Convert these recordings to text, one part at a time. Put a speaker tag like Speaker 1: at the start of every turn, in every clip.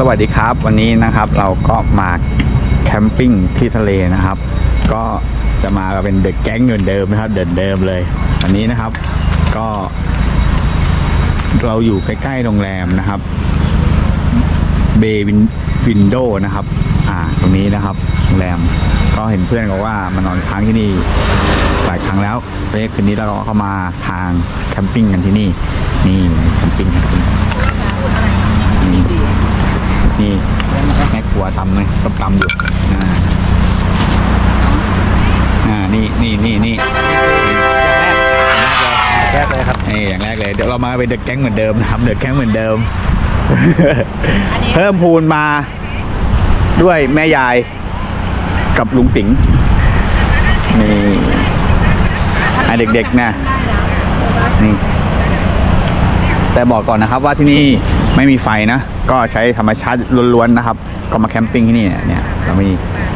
Speaker 1: สวัสดีครับ วันนี้นะครับเราก็มาแคมปิ้งที่ทะเลนะครับ ก็จะมาเป็นเด็กแก๊งเหมือนเดิมนะครับ เดินเดิมเลยวันนี้นะครับ ก็ เราอยู่ใกล้ๆโรงแรมนะครับเบวินวินโดนะครับ อ่าตรงนี้นะครับโรงแรมก็เห็นเพื่อนบอกว่ามานอนค้างที่นี่หลายครั้งแล้วเพื่อคืนนี้เราก็เข้ามาทางแคมปิ้งกันที่นี่ นี่แคมปิ้งแคมปิ้ง นี่แม่ครัวทำไงต้มตำอยู่อ่าอ่านี่นี่นี่นี่
Speaker 2: แรกเลยครับ
Speaker 1: นี่อย่างแรกเลยเดี๋ยวเรามาเป็นเดอะแก๊งเหมือนเดิมนะครับเดอะแก๊งเหมือนเดิม เพิ่มพูนมาด้วยแม่ยายกับลุงสิงห์นี่อะเด็กๆนะนี่แต่บอกก่อนนะครับว่าที่นี่ ไม่มีไฟนะ ก็ใช้ธรรมชาติล้วนๆนะครับ ก็มาแคมปิ้งที่นี่เนี่ยเรามี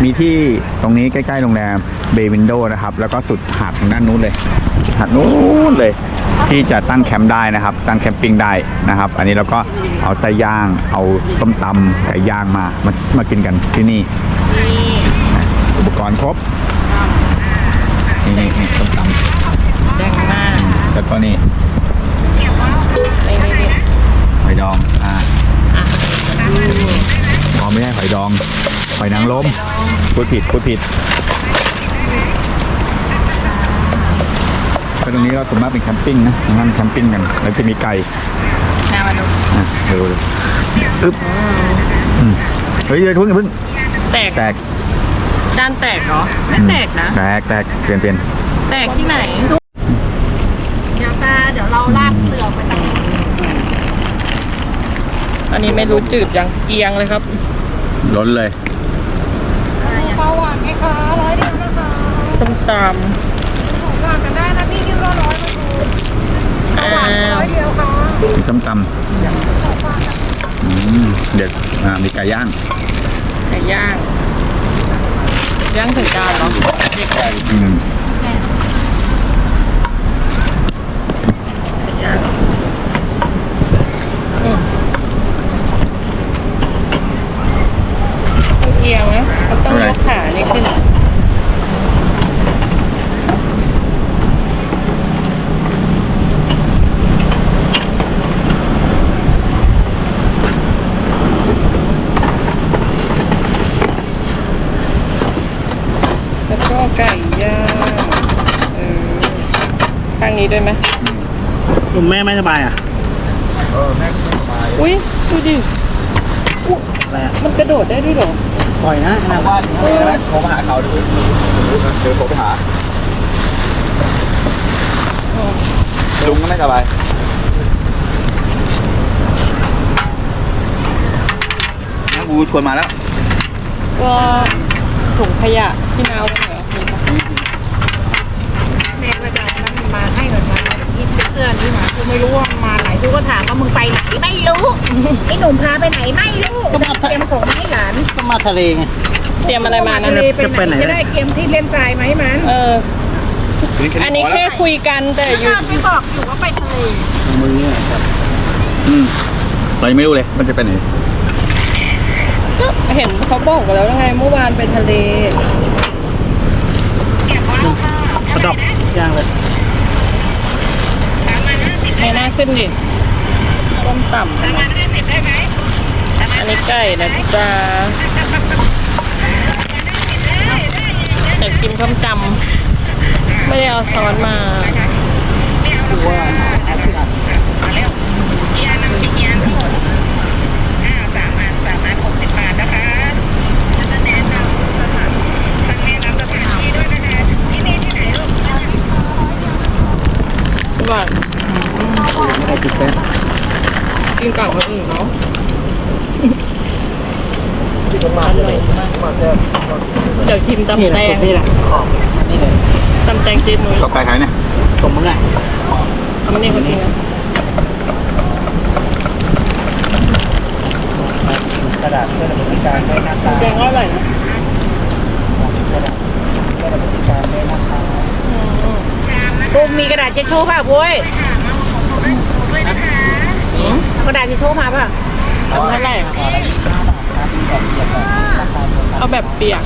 Speaker 1: มีที่ตรงนี้ใกล้ๆโรงแรมเบวินโดนะครับ แล้วก็สุดหาดทางด้านนู้นเลยหาดนู้นเลย ที่จะตั้งแคมป์ได้นะครับ ตั้งแคมปิ้งได้นะครับ อันนี้เราก็เอาไส้ย่าง เอาส้มตำไก่ย่างมามามากินกันที่นี่นะอุปกรณ์ครบนี่นี่นี่ส้มต
Speaker 3: แดงมากำ
Speaker 1: แล้วก็นี่
Speaker 3: ไม่ไม่ไม่
Speaker 1: หอย ดอง อ่า
Speaker 3: อะ
Speaker 1: อ๋อไม่ใช่หอยดอง หอยนางรมพูดผิดพูดผิดก็ตรงนี้ก็ส่วนมากเป็นแคมปิ้งนะนั่งแคมปิ้งกัน แล้วจะมีไก่
Speaker 3: นามาดู
Speaker 1: อะดูดูอึ๊บอืมเฮ้ยอย่าเพิ่งอย่าเพิ่ง
Speaker 3: แตก
Speaker 1: แตก
Speaker 3: จานแตกเหรอ ไม่แตกนะ
Speaker 1: แตกแตกเปลี่ยนเปลี่ยน
Speaker 3: แตกที่ไหน
Speaker 4: เดี๋ยวตาเดี๋ยวเราลากเรือไปตรงนี้
Speaker 3: อั นนี้ไม่รู้จืดยังเอียงเลยครับ
Speaker 1: ล้นเลย
Speaker 4: เบาหวานไหมคะร้อยเดียวนะคะ
Speaker 3: ส้มต
Speaker 4: ของหวานกันได้นะพี่คิวละร้อยมาดูำ
Speaker 3: อ้า
Speaker 4: หวาน
Speaker 3: ว
Speaker 4: ร้อยเดียวค่ะ
Speaker 1: มีส้มตำอืมเด็ดอ่ามีไก่ย่าง
Speaker 3: ไก่ย่างย่างถึงจานเหรอ
Speaker 1: อืม
Speaker 3: ไก่ย่างอืมเอียงนะมันต้องยกขานี่ขึ้น แล้วก็ไก่ย่างเออข้าง นี้ด้วยไหม
Speaker 2: คุณแม่ไม่สบายอะ
Speaker 3: อุ้ยดูดิอุ๊ย
Speaker 2: อะไรอะ
Speaker 3: มันกระโดดได้ด้วยเหรอ
Speaker 2: ปล่อยนะขนาดว่า
Speaker 1: โทรมาหาเขาดูเดี๋ยวโทรไปหาลุงก็ไม่สบายนักบูชวนมาแล้ว
Speaker 3: ก็ถุงขยะที่นาวกันเหรอมีปะ
Speaker 4: แม่ก็จะเอานั้นมาให้มันมาคิดเสื้อนี้มากูไม่รู้ว่ามันมาไหนกูก็ถามว่ามึงไปไหนไม่รู้ไอ้หนุ่มพาไปไหนไม่รู้เตรียมของมาให้หลาน
Speaker 2: ก็มาทะเลไง
Speaker 3: เตรียมอะไรมานะ
Speaker 4: ทะเลไป
Speaker 2: จะไปไห
Speaker 4: ไห
Speaker 2: น
Speaker 4: น จะได้เกมที่เล่นทรายไหมมัน
Speaker 3: เออ อันนี้แค่คุยกันแต่อยู่
Speaker 4: ไม่บอกอยู่ว่าไปทะเล
Speaker 2: มือเนี่ยครับ
Speaker 1: อืมเรายังไม่รู้เลย มันจะไปไหน
Speaker 3: ก็เห็นเขาบอกกันแล้วไงเมื่อวานไปทะเล
Speaker 2: กระดอกย่างเลย
Speaker 3: ไม่น่า ขึ้นดิต้มต่ำนะอันนี้ไก่นะจ๊ะแต่กินข้มจำไม่ได้เอาซอสมา
Speaker 4: หัวามอันสามอันหกสิบบาทนะคะแนะนำสถานแนะนำสถานที่ด้วยนะคะที่นี่ที่ไหนลูก
Speaker 3: หวาน
Speaker 2: ไม่ได้ติดแป๊บ
Speaker 3: กินกับคนอื่นเนาะ
Speaker 2: มาเลยมาเลย
Speaker 3: เดี๋ยวชิม
Speaker 2: นี่
Speaker 3: ตำ
Speaker 2: แห
Speaker 3: แต
Speaker 2: ละ
Speaker 3: ง
Speaker 2: นี่แหละขอบนี่เลย
Speaker 3: ตำแตงเจนุ้ย
Speaker 1: ก็ไปใครเนี่ย
Speaker 2: ตรงมึงอะ
Speaker 3: เอามาเนี่ยคนนี้นะ
Speaker 2: กระดาษเพื่อดำเนินการด้วยนะค
Speaker 3: ตำแตงก็อร่อยนะ
Speaker 2: กระดาษเพื่อดำเนินการด้วยนะคะ
Speaker 4: กูมีกระดาษเช็ดชู่ป่ะบุ้ยเอา กระดาษเช็ดชู่มาป่ะ
Speaker 3: ทำเท่าไหร่อะ
Speaker 2: ห่อละยี่สิบห้าบาทครับมีแบบเปียกแบบราคาเดียวกัน
Speaker 3: เอาแบบเปียก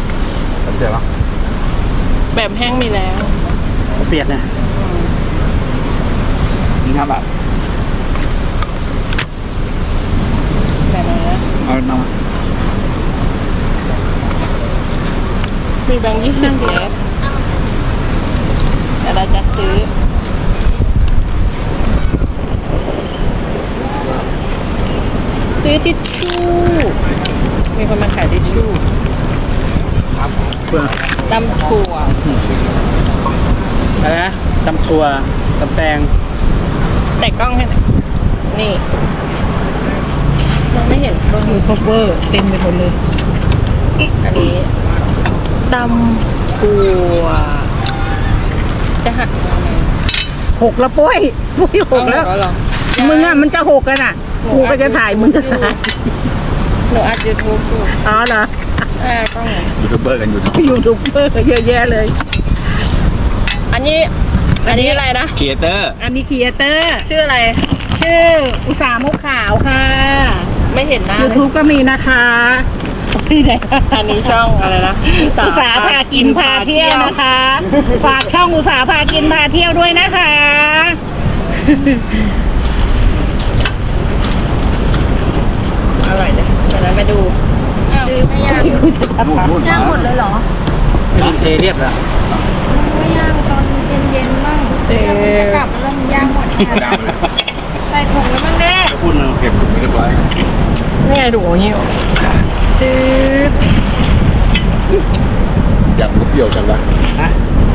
Speaker 1: เดี๋ยว
Speaker 3: แบบแห้งมีแล้ว
Speaker 2: เปียกนะ
Speaker 1: นี่ห้าบาท
Speaker 3: แบบอะไรนะ
Speaker 1: เอาเอามา
Speaker 3: มีแบงค์ยี่สิบเมตรแต่เราจะซื้อ อทิชชู่ มีคนมาขายทิชชู่
Speaker 1: ครับเพื่อ
Speaker 3: ตำถั่ว
Speaker 2: อะไรนะตำถั่วตำแตง
Speaker 3: แต่กล้องให้หน่อยนี่มองไม่เห็นกล้อง
Speaker 4: ยูทูบเบอร์เต็มไปหมดเลย
Speaker 3: อันนี้ตำถั่วจะหักยังไง
Speaker 4: หกแล้วปุ้ยปุ้ยหกแล้ว
Speaker 3: เอาเหรอ
Speaker 4: มึงอะมันจะหกกันอะ กูก็จะถ่ายมึงก็สาย
Speaker 3: หนูอัดยูทูบอยู่
Speaker 4: อ๋อเหรอ
Speaker 3: อ่ากล้อง
Speaker 1: ยูทูบเบอร์กันอยู่นะ
Speaker 4: ยูทูบเบอร์เยอะแยะเลย
Speaker 3: อันนี้ อันนี้อะไรนะ
Speaker 1: ครีเอเตอร์
Speaker 4: อันนี้ครีเอเตอร์
Speaker 3: ชื่ออะไร
Speaker 4: ชื่ออุตสาหมุกขาวค่ะ
Speaker 3: ไม่เห็นหน้า
Speaker 4: ยู
Speaker 3: เลย
Speaker 4: ทูบก็มีนะคะที่ไหน
Speaker 3: อันนี้ช่องอะไรนะ
Speaker 4: อุตสาหพากินพาเที่ยวนะคะฝากช่องอุตสาหพากินพาเที่ยวด้วยนะคะ
Speaker 3: อร่อย เลยเดี๋ยวเราไปดูซื้อไม่ยาก
Speaker 5: ย่างหมดเลยเหรอ
Speaker 2: เทเรียบแล้ว
Speaker 5: ไม่ย่างตอนเย็นๆบ้าง
Speaker 3: เอ
Speaker 5: เดี๋ยวมึง
Speaker 3: อ
Speaker 5: จะกลับแล้วมึงย่างหมดค่ะใส่ถุงแล้วมั้งเด้
Speaker 1: พูดมาเก็บถุงไม่เรียบร้อย
Speaker 3: นี่ไงดูหิวจืด
Speaker 1: อยากมุกเดียวกันละ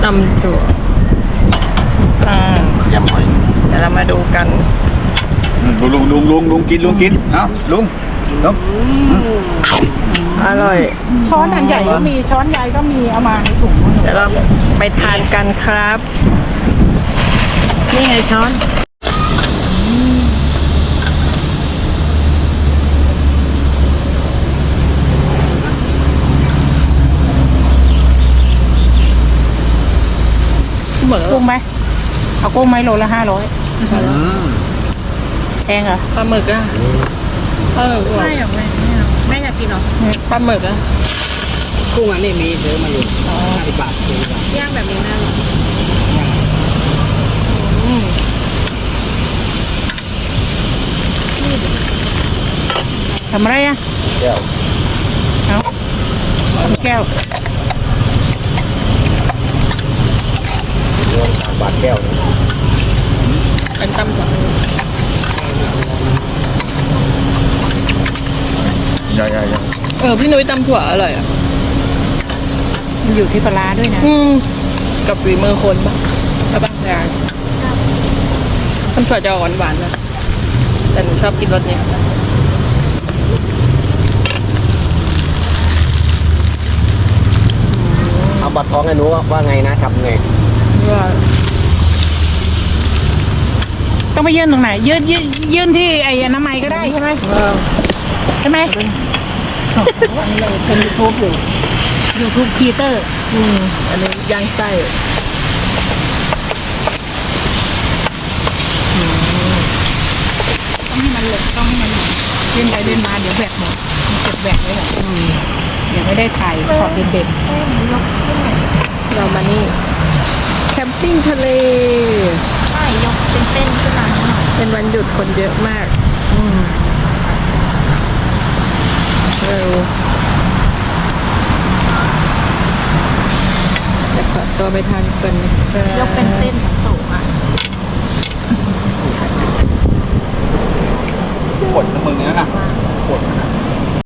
Speaker 3: ตำถั่วอ่ายำ
Speaker 1: หอย
Speaker 3: เดี๋ยวเรามาดูกัน
Speaker 1: ลุงลุงลุงลุงลุงกินลุงกินเอ้าลุง ลุง
Speaker 3: อร่อย
Speaker 4: ช้อนอันใหญ่ก็มีช้อนใหญ่ก็มีเอามาในถุง
Speaker 3: เดี๋ยวเราไปทานกันครับ
Speaker 4: นี่ไงช้อน
Speaker 3: เหมือน
Speaker 4: กุ้งไหมเอากุ้งไหมโลละห้าร้อยแพงเหรอ
Speaker 3: ปลาหมึกอะ ปลาหมึกไม่หรอกแม่อยากกินหรอปลาหมึกอะ
Speaker 2: กุ้งอันนี้มีซื้อมาอยู่ห้าสิบบาทซื้อมา
Speaker 3: ย่างแบบนี้น่า
Speaker 4: ทำอะไรอะ
Speaker 2: เดี๋ยว
Speaker 4: เอาเอาแก้ว
Speaker 2: รวมสามบาทแก้ว
Speaker 3: เป็นตำถั่ว
Speaker 1: ใหญ่ใหญ่ใหญ่
Speaker 3: เออพี่นุ้ยตำถั่วอร่อยอะ
Speaker 4: มันอยู่ที่ปลาร้าด้วยนะ
Speaker 3: อืมกับฝีมือคนปะใช่ปะยายตำถั่วจะหวานหวานๆนะแต่หนูชอบกินรสนี้
Speaker 2: เอาบัตรท้องให้หนูว่าไงนะทำไง
Speaker 3: ว่า
Speaker 4: ต้องไปยื่นตรงไหนยื่นยื่นยื่นที่ไอ้อน้ำไมยก็ได้ใช่ไหมใช่ไหม เป็นยูทูบอยู่ยูทูบคีเตอร์
Speaker 3: อืมอันนี้ย่างไส้
Speaker 4: ต้องให้มันเหลยต้องให้มันเล่นไปเล่นมาเดี๋ยวแบกหมดมันเก็บแบกไว้หรอกเดี๋ยวไม่ได้ถ่ายช็อตเด็ด
Speaker 3: เรามานี่แคมปิ้งทะเล
Speaker 5: ใช่ยกเป็นเส้นขึ้นมาหน่อย
Speaker 3: เป็นวันหยุดคนเยอะมาก อืมเร็วเดี๋ยวขอตัว ไปทานกันนะครับ
Speaker 5: ยกเป็นเส้นสูงอะ
Speaker 1: ขนมึงนั่นน่ะขน